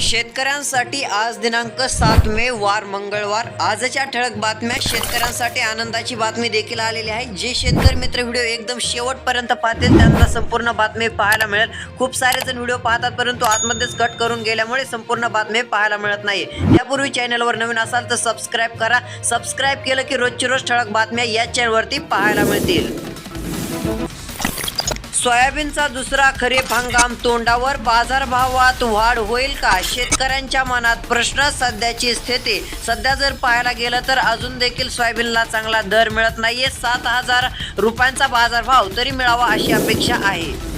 शेतकऱ्यांसाठी आज दिनांक सात मे वार मंगळवार. आजच्या ठळक बातम्या शेतकऱ्यांसाठी आनंदाची बातमी देखील आलेली आहे. जे शेतकरी मित्र व्हिडिओ एकदम शेवटपर्यंत पाहतील त्यांना संपूर्ण बातमी पाहायला मिळेल. खूप सारे जण व्हिडिओ पाहतात परंतु आतमध्येच कट करून गेल्यामुळे संपूर्ण बातमी पाहायला मिळत नाही त्यापूर्वी चॅनलवर नवीन असाल तर सबस्क्राईब करा. सबस्क्राईब केलं की रोजची रोज ठळक बातम्या या चॅनलवरती पाहायला मिळतील. सोयाबीनचा दुसरा खरीप हंगाम तोंडावर बाजारभावात वाढ होईल का? शेतकऱ्यांच्या मनात प्रश्न सध्याची स्थिती. सध्या जर पाहायला गेलं तर अजून देखील सोयाबीनला चांगला दर मिळत नाहीये. सात हजार रुपयांचा बाजारभाव तरी मिळावा अशी अपेक्षा आहे.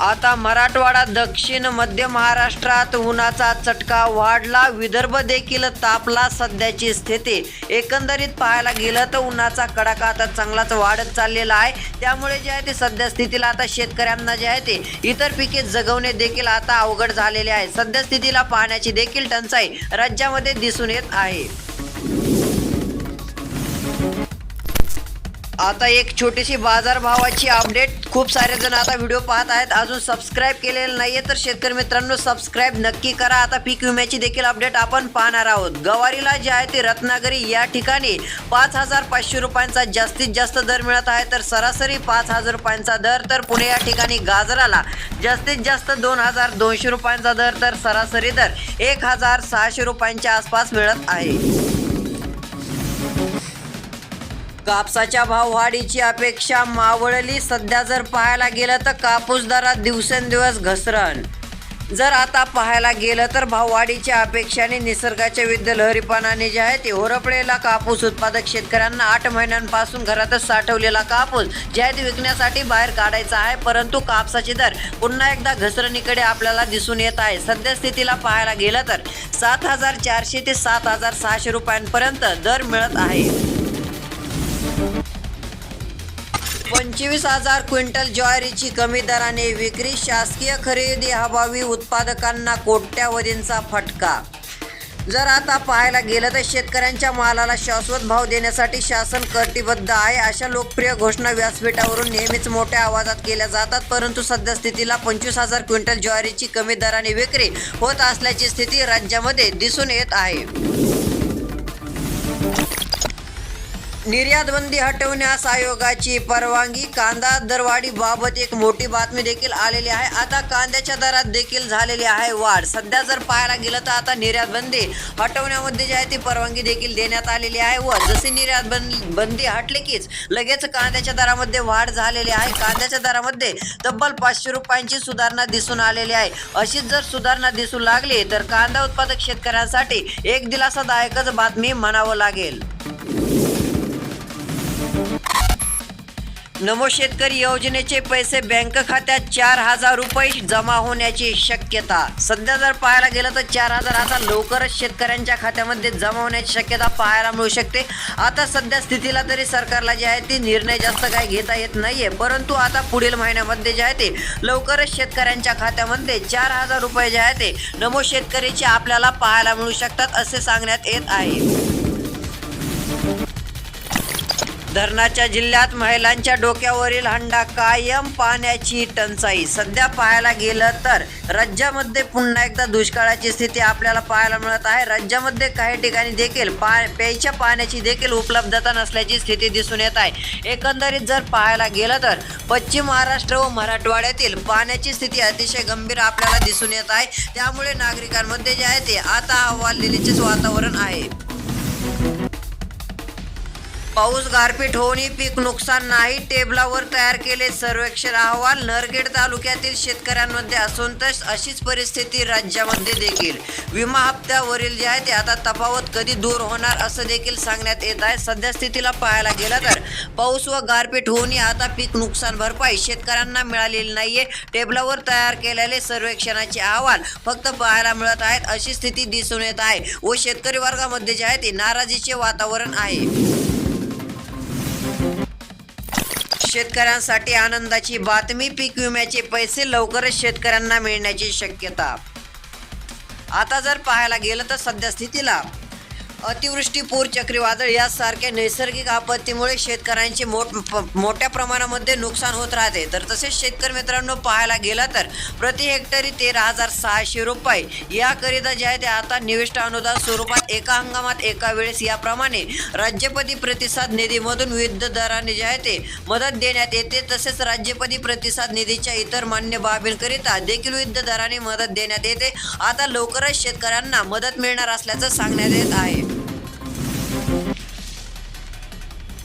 आता मराठवाडा दक्षिण मध्य महाराष्ट्रात उन्हाचा चटका वाढला. विदर्भ देखील तापला सध्याची स्थिती. एकंदरीत पाहायला गेलं तर उन्हाचा कडाका आता चांगलाच वाढत चाललेला आहे. त्यामुळे जे आहे ते सध्या स्थितीला आता शेतकऱ्यांना जे आहे ते इतर पिके जगवणे देखील आता अवघड झालेले आहे. सध्या स्थितीला पाहण्याची देखील टंचाई राज्यामध्ये दिसून येत आहे. आता एक छोटीशी बाजारभावाची अपडेट खूप सारे जण आता व्हिडिओ पाहत आहेत. अजून सबस्क्राईब केलेलं नाहीये तर शेतकरी मित्रांनो सबस्क्राईब नक्की करा. आता पीक विम्याची देखील अपडेट आपण पाहणार आहोत. गवारीला जे आहे ते रत्नागिरी या ठिकाणी पाच हजार पाचशे रुपयांचा जास्तीत जास्त दर मिळत आहे. तर सरासरी पाच हजार रुपयांचा दर तर पुणे या ठिकाणी गाजराला जास्तीत जास्त दोन हजार दोनशे रुपयांचा दर तर सरासरी दर एक हजार सहाशे रुपयांच्या आसपास मिळत आहे. कापसाच्या भाववाढीची अपेक्षा मावळली. सध्या जर पाहायला गेलं तर कापूस दरात दिवसेंदिवस घसरण. जर आता पाहायला गेलं तर भाववाढीच्या अपेक्षाने निसर्गाच्या विरुद्ध लहरीपणाने जे आहे ते होरपडेला कापूस उत्पादक शेतकऱ्यांना आठ महिन्यांपासून घरातच साठवलेला कापूस जे आहे ते विकण्यासाठी बाहेर काढायचा आहे. परंतु कापसाचे दर पुन्हा एकदा घसरणीकडे आपल्याला दिसून येत आहे. सद्यस्थितीला पाहायला गेलं तर सात हजार चारशे ते सात हजार सहाशे रुपयांपर्यंत दर मिळत आहे. पंचवीस हजार क्विंटल ज्वारीची कमी दराने विक्री शासकीय खरेदी अभावी उत्पादकांना कोट्यावधींचा फटका. जर आता पाहायला गेलं तर शेतकऱ्यांच्या मालाला शाश्वत भाव देण्यासाठी शासन कटिबद्ध आहे अशा लोकप्रिय घोषणा व्यासपीठावरून नेहमीच मोठ्या आवाजात केल्या जातात परंतु सध्या स्थितीला पंचवीस हजार क्विंटल ज्वारीची कमी दराने विक्री होत असल्याची स्थिती राज्यामध्ये दिसून येत आहे. निर्यात बंदी हटवण्यास आयोगाची परवानगी. कांदा दरवाढी बाबत एक मोठी बातमी देखील आलेली आहे. आता कांद्याच्या दरात देखील झालेली आहे वाढ. सध्या जर पाहायला गेलं तर आता निर्यात बंदी हटवण्यामध्ये जी आहे ती परवानगी देखील देण्यात आलेली आहे व जशी निर्यात बंदी बंदी हटली कीच लगेच कांद्याच्या दरामध्ये वाढ झालेली आहे. कांद्याच्या दरामध्ये तब्बल पाचशे रुपयांची सुधारणा दिसून आलेली आहे. अशीच जर सुधारणा दिसू लागली तर कांदा उत्पादक शेतकऱ्यांसाठी एक दिलासादायकच बातमी म्हणावं लागेल. नमो शेतकरी योजनेचे पैसे बँक खात्यात चार हजार रुपये जमा होण्याची शक्यता. सध्या जर पाहायला गेलं तर चार हजार आता लवकरच शेतकऱ्यांच्या खात्यामध्ये जमा होण्याची शक्यता पाहायला मिळू शकते. आता सध्या स्थितीला तरी सरकारला जे आहे ती निर्णय जास्त काही घेता येत नाहीये. परंतु आता पुढील महिन्यामध्ये जे आहे ते लवकरच शेतकऱ्यांच्या खात्यामध्ये चार हजार रुपये जे आहे ते नमो शेतकरीचे आपल्याला पाहायला मिळू शकतात असे सांगण्यात येत आहे. धरणाच्या जिल्ह्यात महिलांच्या डोक्यावरील हंडा कायम पाण्याची टंचाई. सध्या पाहायला गेलं तर राज्यामध्ये पुन्हा एकदा दुष्काळाची स्थिती आपल्याला पाहायला मिळत आहे. राज्यामध्ये काही ठिकाणी देखील पा प्यायच्या पाण्याची देखील उपलब्धता नसल्याची स्थिती दिसून येत आहे. एकंदरीत जर पाहायला गेलं तर पश्चिम महाराष्ट्र व मराठवाड्यातील पाण्याची स्थिती अतिशय गंभीर आपल्याला दिसून येत आहे. त्यामुळे नागरिकांमध्ये जे आहे ते आता अहवाल दिलेचेच वातावरण आहे. पाऊस गारपीट होऊनही पीक नुकसान नाही. टेबलावर तयार केले सर्वेक्षण अहवाल. नरगेड तालुक्यातील शेतकऱ्यांमध्ये असंतोष अशीच परिस्थिती राज्यामध्ये देखील. विमा हप्त्यावरील जे आहे ते आता तफावत कधी दूर होणार असं देखील सांगण्यात येत आहे. सध्या स्थितीला पाहायला गेलं तर पाऊस व गारपीट होऊनही आता पीक नुकसान भरपाई शेतकऱ्यांना मिळालेली नाहीये. टेबलावर तयार केलेले सर्वेक्षणाचे अहवाल फक्त पाहायला मिळत आहेत अशी स्थिती दिसून येत आहे व शेतकरी वर्गामध्ये जे आहे ते नाराजीचे वातावरण आहे. शेतकऱ्यांसाठी आनंदाची बातमी पीक विम्याचे पैसे लवकरच शेतकऱ्यांना मिळण्याची शक्यता. आता जर पाहायला गेलं तर सध्या स्थितीला अतिवृष्टी पूर चक्रीवादळ यासारख्या नैसर्गिक आपत्तीमुळे शेतकऱ्यांचे मोठ प- मोठ्या प्रमाणामध्ये नुकसान होत राहते. तर तसेच शेतकरी मित्रांनो पाहायला गेला तर प्रति हेक्टरी तेरा हजार सहाशे रुपये. याकरिता जे आहे ते आता निविष्ट अनुदान स्वरूपात एका हंगामात एका वेळेस याप्रमाणे राज्यपती प्रतिसाद निधीमधून विविध दराने जे आहे ते मदत देण्यात येते. तसेच राज्यपती प्रतिसाद निधीच्या इतर मान्य बाबींकरिता देखील विविध दराने मदत देण्यात येते. आता लवकरच शेतकऱ्यांना मदत मिळणार असल्याचं सांगण्यात येत आहे.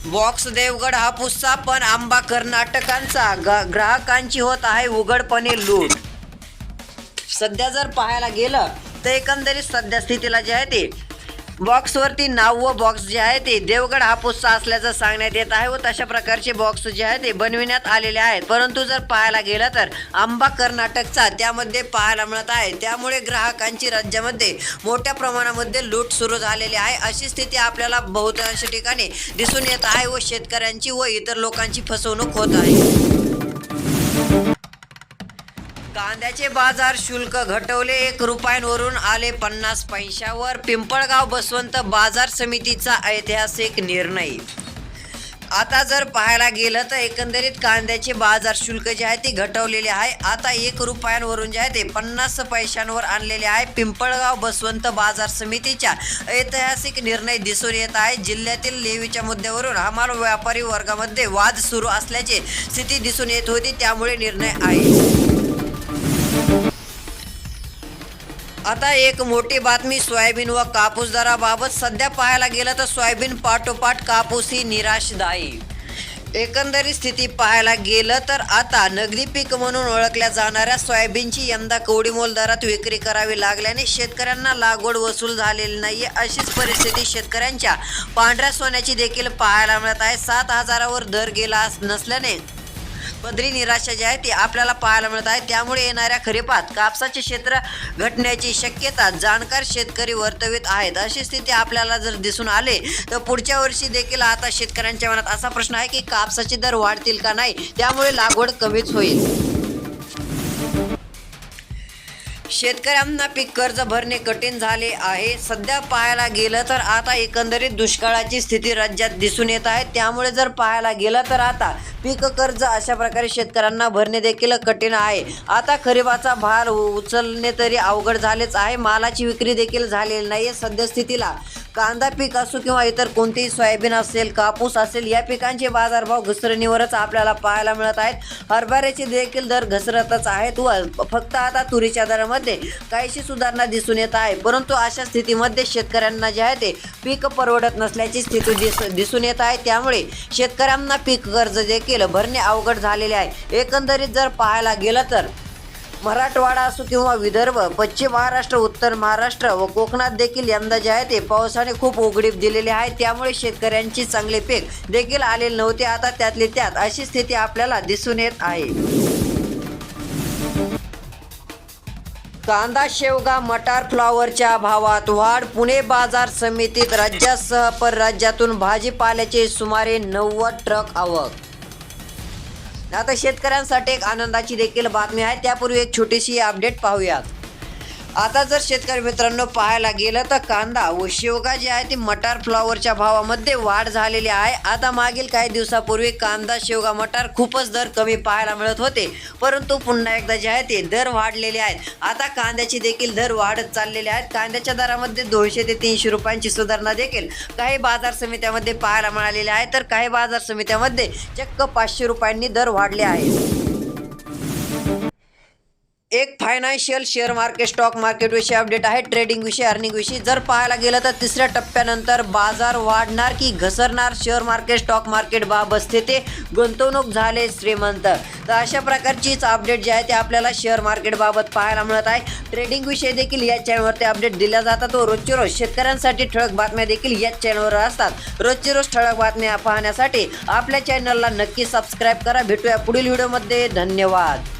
बॉक्स देवगड हापूसचा पण आंबा कर्नाटकांचा. ग- ग्राहकांची होत आहे उघडपणे लूट. सध्या जर पाहायला गेलं तर एकंदरीत सध्या स्थितीला जे आहे ते बॉक्सवरती नाव व बॉक्स जे आहे ते देवगड हापूसचा असल्याचं सांगण्यात येत आहे व तशा प्रकारचे बॉक्स जे आहे ते बनविण्यात आलेले आहेत. परंतु जर पाहायला गेलं तर आंबा कर्नाटकचा त्यामध्ये पाहायला मिळत आहे. त्यामुळे ग्राहकांची राज्यामध्ये मोठ्या प्रमाणामध्ये लूट सुरू झालेली आहे. अशी स्थिती आपल्याला बहुतांश ठिकाणी दिसून येत आहे व शेतकऱ्यांची व इतर लोकांची फसवणूक होत आहे. कांद्याचे बाजार शुल्क घटवले. एक रुपयांवरून आले पन्नास पैशावर. पिंपळगाव बसवंत बाजार समितीचा ऐतिहासिक निर्णय. आता जर पाहायला गेलं तर एकंदरीत कांद्याचे बाजार शुल्क जे आहे ते घटवलेले आहे. आता एक रुपयांवरून जे आहे ते पन्नास पैशांवर आणलेले आहे. पिंपळगाव बसवंत बाजार समितीच्या ऐतिहासिक निर्णय दिसून येत आहे. जिल्ह्यातील लेवीच्या मुद्द्यावरून हमाल व्यापारी वर्गामध्ये वाद सुरू असल्याची स्थिती दिसून येत होती. त्यामुळे निर्णय आहे. आता एक मोठी बातमी सोयाबीन व कापूस दराबाबत सध्या पाहायला गेलं तर सोयाबीन पाठोपाठ कापूस ही निराशदायी. एकंदरीत स्थिती पाहायला गेलं तर आता नगदी पीक म्हणून ओळखल्या जाणाऱ्या सोयाबीनची यंदा कवडीमोल दरात विक्री करावी लागल्याने शेतकऱ्यांना लागवड वसूल झालेली नाहीये अशीच परिस्थिती शेतकऱ्यांच्या पांढऱ्या सोन्याची देखील पाहायला मिळत आहे. सात हजारावर दर गेला नसल्याने पदरी निराशा जी आहे ती आपल्याला पाहायला मिळत आहे. त्यामुळे येणाऱ्या खरीपात कापसाचे क्षेत्र घटण्याची शक्यता जाणकार शेतकरी वर्तवित आहेत. अशी स्थिती आपल्याला जर दिसून आले तर पुढच्या वर्षी देखील आता शेतकऱ्यांच्या मनात असा प्रश्न आहे की कापसाचे दर वाढतील का नाही? त्यामुळे लागवड कमीच होईल. शेतकऱ्यांना पीक कर्ज भरणे कठीण झाले आहे. सध्या पाहायला गेलं तर आता एकंदरीत दुष्काळाची स्थिती राज्यात दिसून येत आहे. त्यामुळे जर पाहायला गेलं तर आता पीक कर्ज अशा प्रकारे शेतकऱ्यांना भरणे देखील कठीण आहे. आता खरीपाचा भार उचलणे तरी अवघड झालेच आहे. मालाची विक्री देखील झालेली नाही सध्या स्थितीला कांदा पीक असो किंवा इतर कोणतेही सोयाबीन असेल कापूस असेल या पिकांचे बाजारभाव घसरणीवरच आपल्याला पाहायला मिळत आहेत. हरभऱ्याचे देखील दर घसरतच आहेत व फक्त आता तुरीच्या दरामध्ये काहीशी सुधारणा दिसून येत आहे. परंतु अशा स्थितीमध्ये शेतकऱ्यांना जे आहे ते पीक परवडत नसल्याची स्थिती दिस दिसून येत आहे. त्यामुळे शेतकऱ्यांना पीक कर्ज देखील भरणे अवघड झालेले आहे. एकंदरीत जर पाहायला गेलं तर मराठवाडा असो किंवा विदर्भ पश्चिम महाराष्ट्र उत्तर महाराष्ट्र व कोकणात देखील यंदा जे आहे ते पावसाने खूप उघडीप दिलेली आहे. त्यामुळे शेतकऱ्यांची चांगले पीक देखील आलेले नव्हते. आता त्यातले त्यात अशी स्थिती आपल्याला दिसून येत आहे. कांदा शेवगा मटार फ्लॉवरच्या भावात वाढ पुणे बाजार समितीत राज्यासह परराज्यातून भाजीपाल्याचे सुमारे नव्वद ट्रक आवक आता शेतकऱ्यांसाठी एक आनंदाची देखील बातमी आहे. त्यापूर्वी एक छोटीशी अपडेट पाहूयात. आता जर शेतकरी मित्रांनो पाहायला गेलं तर कांदा व शेवगा जे आहे ती मटार फ्लॉवरच्या भावामध्ये वाढ झालेली आहे. आता मागील काही दिवसापूर्वी कांदा शेवगा मटार खूपच दर कमी पाहायला मिळत होते. परंतु पुन्हा एकदा जे आहे ते दर वाढलेले आहेत. आता कांद्याचे देखील दर वाढत चाललेले आहेत कांद्याच्या दरामध्ये दोनशे ते तीनशे रुपयांची सुधारणा देखील काही बाजार समित्यामध्ये पाहायला मिळालेली आहे. तर काही बाजार समित्यामध्ये चक्क पाचशे रुपयांनी दर वाढले आहेत. एक फायनान्शियल शेअर मार्केट स्टॉक मार्केटविषयी अपडेट आहे. ट्रेडिंग विषयी अर्निंग विषयी. जर पाहायला गेलं तर तिसऱ्या टप्प्यानंतर बाजार वाढणार की घसरणार? शेअर मार्केट स्टॉक मार्केट बाब असते ते गुंतवणूक झाले श्रीमंत. तर अशा प्रकारचीच अपडेट जे आहे ते आपल्याला शेअर मार्केटबाबत पाहायला मिळत आहे. ट्रेडिंग विषयी देखील या चॅनलवरती अपडेट दिल्या जातात व रोजचे रोज शेतकऱ्यांसाठी ठळक बातम्या देखील याच चॅनलवर असतात. रोजचे रोज ठळक बातम्या पाहण्यासाठी आपल्या चॅनलला नक्की सबस्क्राईब करा. भेटूया पुढील व्हिडिओमध्ये धन्यवाद.